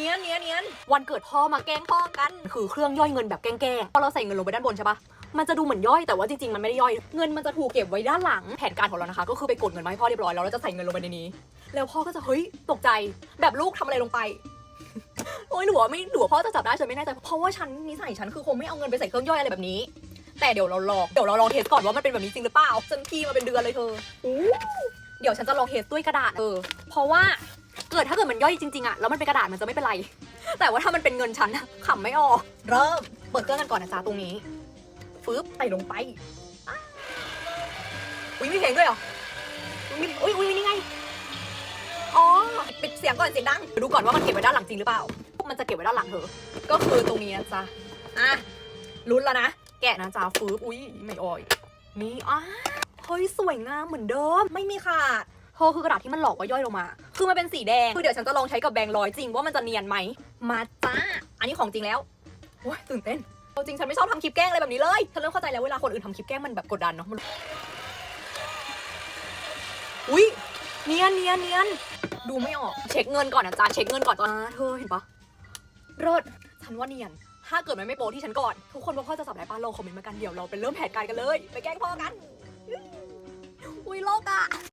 เนียนเนียนเนียนวันเกิดพ่อมาแกล้งพ่อกันคือเครื่องย่อยเงินแบบแกล้งๆพอเราใส่เงินลงไปด้านบนใช่ปะมันจะดูเหมือนย่อยแต่ว่าจริงๆ มันไม่ได้ย่อย เงินมันจะถูกเก็บไว้ด้านหลังแผนการของเรานะคะ ก็คือไปกดเงินมาให้พ่อเรียบร้อยแล้วเราจะใส่เงินลงไปในนี้ แล้วพ่อก็จะเฮ้ยตกใจแบบลูกทำอะไรลงไปโอ้ยหนูว่าไม่หนูว่าพ่อจะจับได้ฉันไม่แน่ใจเพราะว่าฉันนิสัยฉันคือคงไม่เอาเงินไปใส่เครื่องย่อยอะไรแบบนี้ แต่เดี๋ยวเราลองเดี๋ยวเราลองเทสก่อนว่ามันเป็นแบบนี้จริงหรือเปล่าฉันพี่มาเป็นเดือนเลยเธออู้เดี๋ยวฉันจะลองเทสด้วยกระดาษเออเพราะว่า เกิดถ้าเกิดมันย่อยจริงๆอะแล้วมันเป็นกระดาษมันจะไม่เป็นไร แต่ว่าถ้ามันเป็นเงินฉันอะขำไม่ออก เริ่มเปิดเครื่องกันก่อนนะจ๊ะตรงนี้ฟืบใส่ลงไปอุ้ยมีเพลงด้วยเหรออุ๊ยอุ้ยอุ้ยนี่ไง อ๋อปิดเสียงก่อนเสียงดัง ดูก่อนว่ามันเก็บไว้ด้านหลังจริงหรือเปล่า มันจะเก็บไว้ด้านหลังเธอ ก็คือตรงนี้นะจ๊ะ อะลุ้นแล้วนะ แกะนะจ๊ะฟืบอุ้ยไม่อ่อย นี่อะเฮ้ยสวยงามเหมือนเดิม ไม่มีขาด ธอคือกระดาษที่มันหลอกว่าย่อยลงมา คือมันเป็นสีแดง คือเดี๋ยวฉันจะลองใช้กับแบงค์ร้อยจริงว่ามันจะเนียนไหม มาจ้า อันนี้ของจริงแล้วโอ้ยตื่นเต้นเอาจริงฉันไม่ชอบทำคลิปแกล้งอะไรแบบนี้เลย ฉันเริ่มเข้าใจแล้วเวลาคนอื่นทำคลิปแกล้งมันแบบกดดันเนาะมันอุ้ยเนียนเนียนเนียนดูไม่ออก เช็คเงินก่อนนะจ๊ะเช็คเงินก่อนอ่าเธอเห็นปะเลิศฉันว่าเนียน ถ้าเกิดมันไม่โปรที่ฉันก่อน ทุกคนว่าพ่อจะสับไหนป้าลองคอมเมนต์มากันเดี๋ยวเราไปเริ่มแผนการกันเลย ไปแกล้งพ่อกัน